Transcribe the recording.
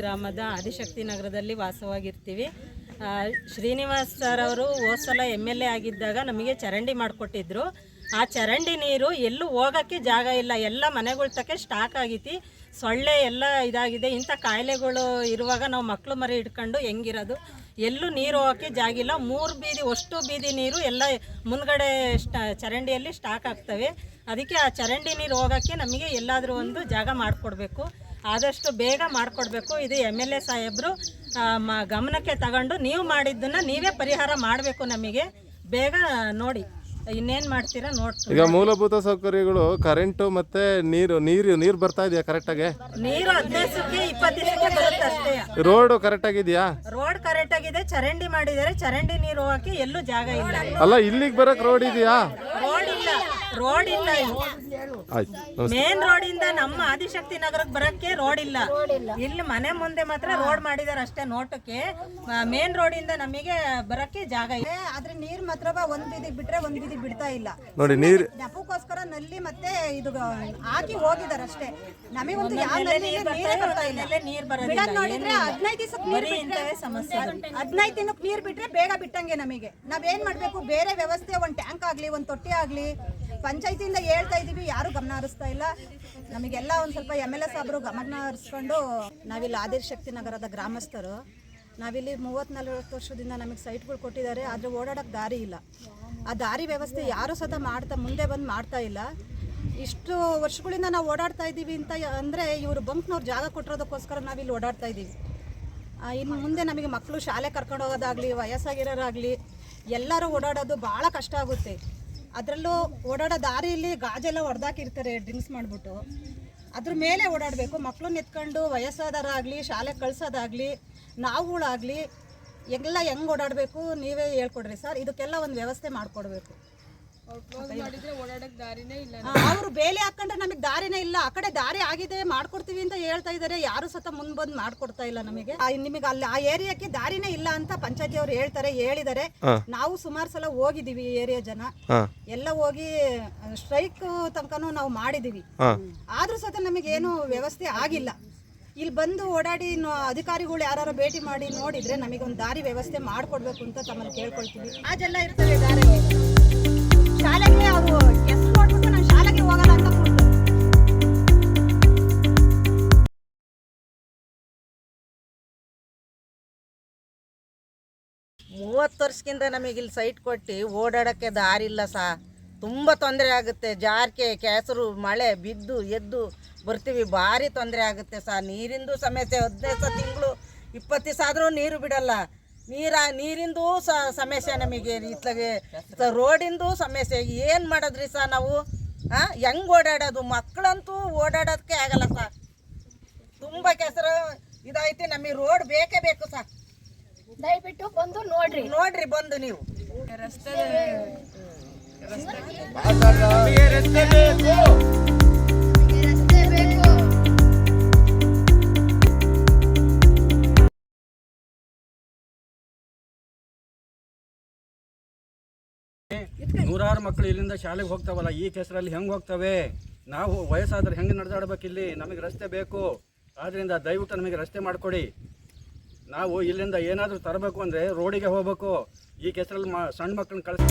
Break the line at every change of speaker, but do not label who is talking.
ಗ್ರಾಮದ ಆದಿಶಕ್ತಿ ನಗರದಲ್ಲಿ ವಾಸವಾಗಿರ್ತೀವಿ. ಶ್ರೀನಿವಾಸ್ ಸರ್ ಅವರು ಹೋದ್ಸಲ ಎಂ ಎಲ್ ಎ ಆಗಿದ್ದಾಗ ನಮಗೆ ಚರಂಡಿ ಮಾಡಿಕೊಟ್ಟಿದ್ರು. ಆ ಚರಂಡಿ ನೀರು ಎಲ್ಲೂ ಹೋಗೋಕ್ಕೆ ಜಾಗ ಇಲ್ಲ. ಎಲ್ಲ ಮನೆಗಳ ತಕ್ಕೆ ಸ್ಟಾಕ್ ಆಗೈತಿ. ಸೊಳ್ಳೆ ಎಲ್ಲ ಇದಾಗಿದೆ. ಇಂಥ ಕಾಯಿಲೆಗಳು ಇರುವಾಗ ನಾವು ಮಕ್ಕಳು ಮರಿ ಇಟ್ಕೊಂಡು ಹೆಂಗಿರೋದು? ಎಲ್ಲೂ ನೀರು ಹೋಗೋಕ್ಕೆ ಜಾಗ ಇಲ್ಲ. ಮೂರು ಬೀದಿ, ಅಷ್ಟು ಬೀದಿ ನೀರು ಎಲ್ಲ ಮುಂದ್ಗಡೆ ಚರಂಡಿಯಲ್ಲಿ ಸ್ಟಾಕ್ ಆಗ್ತವೆ. ಅದಕ್ಕೆ ಆ ಚರಂಡಿ ನೀರು ಹೋಗೋಕ್ಕೆ ನಮಗೆ ಎಲ್ಲಾದರೂ ಒಂದು ಜಾಗ ಮಾಡಿಕೊಡ್ಬೇಕು. ಆದಷ್ಟು ಬೇಗ ಮಾಡಿಕೊಡ್ಬೇಕು. ಇದು ಎಂ ಎಲ್ ಎ ಸಾಹೇಬರು ಮ- ಗಮನಕ್ಕೆ ತಗೊಂಡು ನೀವು ಮಾಡಿದ್ದನ್ನು ನೀವೇ ಪರಿಹಾರ ಮಾಡಬೇಕು ನಮಗೆ. ಬೇಗ ನೋಡಿ ಇನ್ನೇನು ಮಾಡ್ತೀರಾ ನೋಡ್ತೀವಿ
ಈಗ ಮೂಲಭೂತ ಸೌಕರ್ಯಗಳು ಕರೆಂಟು ಮತ್ತೆ ನೀರು ನೀರು ನೀರು ಬರ್ತಾ ಇದೆಯಾ ಕರೆಕ್ಟಾಗಿ
ನೀರು ಹದಿನೈದು ದಿವಸಕ್ಕೆ ಇಪ್ಪತ್ತು ದಿವಸಕ್ಕೆ ಬರುತ್ತೆ ಅಷ್ಟೇ.
ರೋಡು ಕರೆಕ್ಟಾಗಿದೆಯಾ
ರೋಡ್ ಕರೆಕ್ಟ್ ಆಗಿದೆ ಚರಂಡಿ ಮಾಡಿದ್ದಾರೆ. ಚರಂಡಿ ನೀರು ಹೋಗಕ್ಕೆ ಎಲ್ಲೂ ಜಾಗ ಇಲ್ಲ.
ಅಲ್ಲ ಇಲ್ಲಿಗೆ ಬರಕ್ ರೋಡ್ ಇದೆಯಾ?
ರೋಡ್ ಇಲ್ಲ. ರೋಡ್ ಇಲ್ಲ.
ಆಯ್ತು ನಮಸ್ತೆ.
ಮೇನ್ ರೋಡ್ ಇಂದ ನಮ್ಮ ಆದಿಶಕ್ತಿ ನಗರಕ್ಕೆ ಬರಕ್ಕೆ ರೋಡ್ ಇಲ್ಲ. ಇಲ್ಲಿ. ಮನೆ ಮುಂದೆ ಮಾತ್ರ ರೋಡ್ ಮಾಡಿದಾರೆ ಅಷ್ಟೇ ನೋಟಕ್ಕೆ. ಮೇನ್ ರೋಡ್ ಇಂದ ನಮಗೆ ಬರಕ್ಕೆ ಜಾಗ ಇಲ್ಲ.
ಆದ್ರೆ ನೀರ್ ಮಾತ್ರ ಒಂದ್ ಬೀದಿಗೆ ಬಿಟ್ರೆ ಒಂದ್ ಬೀದಿ ಬಿಡ್ತಾ ಇಲ್ಲ.
ನೋಡಿ ನೀರು
ನೆಪಕ್ಕೋಸ್ಕರ ನಲ್ಲಿ ಮತ್ತೆ ಇದು ಹಾಕಿ ಹೋಗಿದಾರೆ ಅಷ್ಟೇ. ನಮಗೊಂದು ಯಾವ ನಲ್ಲಿ ನೀರೇ ಬರ್ತಾ ಇಲ್ಲ
ಇಲ್ಲೇ. ನೀರ್ ಬರೋದಿಲ್ಲ.
ಬಿಡೋದ್ ನೋಡಿದ್ರೆ ಹದಿನೈದು ದಿವಸಕ್ಕೆ ನೀರ್
ಸಮಸ್ಯೆ.
ಹದಿನೈದು ದಿನಕ್ಕೆ ನೀರ್ ಬಿಟ್ರೆ ಬೇಗ ಬಿಟ್ಟಂಗೆ ನಮಗೆ. ನಾವೇನ್ ಮಾಡ್ಬೇಕು? ಬೇರೆ ವ್ಯವಸ್ಥೆ ಒಂದ್ ಟ್ಯಾಂಕ್ ಆಗ್ಲಿ ಒಂದ್ ತೊಟ್ಟಿ ಆಗ್ಲಿ ಪಂಚಾಯತಿಯಿಂದ ಹೇಳ್ತಾ ಇದೀವಿ ಯಾರು ಗಮನ ಹರಿಸ್ತಾ ಇಲ್ಲ. ನಮಗೆಲ್ಲ ಒಂದು ಸ್ವಲ್ಪ ಎಂ ಎಲ್ ಎ ಸಾಬ್ರು ಗಮನ ಹರಿಸ್ಕೊಂಡು ನಾವಿಲ್ಲಿ ಆದಿಶಕ್ತಿ ನಗರದ ಗ್ರಾಮಸ್ಥರು. ನಾವಿಲ್ಲಿ ಮೂವತ್ತ್ ನಲ್ವತ್ತು ವರ್ಷದಿಂದ ನಮಗೆ ಸೈಟ್ಗಳು ಕೊಟ್ಟಿದ್ದಾರೆ, ಆದರೆ ಓಡಾಡಕ್ಕೆ ದಾರಿ ಇಲ್ಲ. ಆ ದಾರಿ ವ್ಯವಸ್ಥೆ ಯಾರು ಸತ ಮಾಡ್ತಾ, ಮುಂದೆ ಬಂದು ಮಾಡ್ತಾ ಇಲ್ಲ. ಇಷ್ಟು ವರ್ಷಗಳಿಂದ ನಾವು ಓಡಾಡ್ತಾ ಇದ್ದೀವಿ ಅಂತ ಅಂದರೆ ಇವರು ಬಂಕ್ನವ್ರು ಜಾಗ ಕೊಟ್ಟಿರೋದಕ್ಕೋಸ್ಕರ ನಾವಿಲ್ಲಿ ಓಡಾಡ್ತಾ ಇದ್ದೀವಿ. ಇನ್ನು ಮುಂದೆ ನಮಗೆ ಮಕ್ಕಳು ಶಾಲೆ ಕರ್ಕೊಂಡು ಹೋಗೋದಾಗಲಿ, ವಯಸ್ಸಾಗಿರೋರಾಗಲಿ, ಎಲ್ಲರೂ ಓಡಾಡೋದು ಭಾಳ ಕಷ್ಟ ಆಗುತ್ತೆ. ಅದರಲ್ಲೂ ಓಡಾಡೋ ದಾರಿಯಲ್ಲಿ ಗಾಜೆಲ್ಲ ಹೊಡೆದಾಕಿರ್ತಾರೆ, ಡ್ರಿಂಕ್ಸ್ ಮಾಡಿಬಿಟ್ಟು. ಅದ್ರ ಮೇಲೆ ಓಡಾಡಬೇಕು. ಮಕ್ಕಳನ್ನ ಎತ್ಕೊಂಡು ವಯಸ್ಸಾದವರಾಗಲಿ ಶಾಲೆಗೆ ಕಳ್ಸೋದಾಗಲಿ, ನಾವುಗಳಾಗಲಿ, ಎಲ್ಲ ಹೆಂಗೆ ಓಡಾಡಬೇಕು, ನೀವೇ ಹೇಳ್ಕೊಡ್ರಿ ಸರ್. ಇದಕ್ಕೆಲ್ಲ ಒಂದು ವ್ಯವಸ್ಥೆ ಮಾಡಿಕೊಡ್ಬೇಕು. ಅವರು ಬೇಲಿ ಹಾಕೊಂಡ್ರೆ ನಮಗೆ ದಾರಿನೇ ಇಲ್ಲ. ಆ ಕಡೆ ದಾರಿ ಆಗಿದೆ ಮಾಡ್ಕೊಡ್ತೀವಿ ಅಂತ ಹೇಳ್ತಾ ಇದ್ದಾರೆ ಯಾರು ಸತ ಮುಂದ್ ಬಂದ್ ಮಾಡ್ಕೊಡ್ತಾ ಇಲ್ಲ ನಮಗೆ. ಆ, ನಿಮಗೆ ಅಲ್ಲಿ ಆ ಏರಿಯಾಕ್ಕೆ ದಾರಿನೇ ಇಲ್ಲ ಅಂತ ಪಂಚಾಯತಿ ಅವ್ರು ಹೇಳ್ತಾರೆ ಹೇಳಿದಾರೆ. ನಾವು ಸುಮಾರು ಸಲ ಹೋಗಿದೀವಿ ಏರಿಯಾ ಜನ.
ಹಾ.
ಎಲ್ಲ ಹೋಗಿ ಸ್ಟ್ರೈಕ್ ತನಕನೂ ನಾವು ಮಾಡಿದೀವಿ. ಆದ್ರೂ ಸತ ಏನು ವ್ಯವಸ್ಥೆ ಆಗಿಲ್ಲ. ಇಲ್ಲಿ ಬಂದು ಓಡಾಡಿ ನೋ- ಅಧಿಕಾರಿಗಳು ಯಾರು ಭೇಟಿ ಮಾಡಿ ನೋಡಿದ್ರೆ ನಮಗೆ ಒಂದು ದಾರಿ ವ್ಯವಸ್ಥೆ ಮಾಡ್ಕೊಡ್ಬೇಕು ಅಂತ ತಮ್ಮಲ್ಲಿ ಕೇಳ್ಕೊಳ್ತೀವಿ. ಆಜೆಲ್ಲ ಇರ್ತವೆ ದಾರಿ
ಮೂವತ್ತು ವರ್ಷಕ್ಕಿಂತ ನಮಗೆ ಇಲ್ಲಿ ಸೈಟ್ ಕೊಟ್ಟು ಓಡಾಡೋಕ್ಕೆ ದಾರಿ ಇಲ್ಲ ಸಹ ತುಂಬ ತೊಂದರೆ ಆಗುತ್ತೆ. ಜಾರ್ಕೆ, ಕೆಸರು, ಮಳೆ, ಬಿದ್ದು, ಎದ್ದು ಬರ್ತೀವಿ. ಭಾರಿ ತೊಂದರೆ ಆಗುತ್ತೆ ಸಹ ನೀರಿಂದು ಸಮಸ್ಯೆ ಹದಿನೈದು ಸಹ ತಿಂಗಳು, ಇಪ್ಪತ್ತು ದಿವಸ ಆದರೂ ನೀರು ಬಿಡಲ್ಲ. ನೀರ, ನೀರಿಂದು ಸ ಸಮಸ್ಯೆ ನಮಗೆ ಇತ್ಲಾಗೆ. ರೋಡಿಂದು ಸಮಸ್ಯೆ. ಏನು ಮಾಡೋದ್ರಿ ಸಹ ನಾವು? ಹಾಂ ಹೆಂಗೆ ಓಡಾಡೋದು? ಮಕ್ಕಳಂತೂ ಓಡಾಡೋದಕ್ಕೆ ಆಗಲ್ಲ ಸಹ ತುಂಬ ಕೆಸರು ಇದೈತಿ ನಮಗೆ ರೋಡ್ ಬೇಕೇ ಬೇಕು ಸಾ.
ದಯವಿಟ್ಟು ಬಂದು ನೋಡ್ರಿ.
ನೋಡ್ರಿ ಬಂದು ನೀವು.
ರಸ್ತೆ ಬೇಕು
ನೂರಾರು ಮಕ್ಕಳು ಇಲ್ಲಿಂದ ಶಾಲೆಗೆ ಹೋಗ್ತಾವಲ್ಲ ಈ ಕೆಸರಲ್ಲಿ ಹೆಂಗೆ ಹೋಗ್ತವೆ? ನಾವು ವಯಸ್ಸಾದ್ರೆ ಹೆಂಗೆ ನಡೆದಾಡ್ಬೇಕು ಇಲ್ಲಿ ನಮಗೆ ರಸ್ತೆ ಬೇಕು. ಆದ್ದರಿಂದ ದಯವಿಟ್ಟು ನಮಗೆ ರಸ್ತೆ ಮಾಡಿಕೊಡಿ. ನಾವು ಇಲ್ಲಿಂದ ಏನಾದರೂ ತರಬೇಕು ಅಂದರೆ ರೋಡಿಗೆ ಹೋಗಬೇಕು. ಈ ಕೆಸರಲ್ಲಿ ಮ ಸಣ್ಣ ಮಕ್ಕಳನ್ನ ಕಳಿಸ್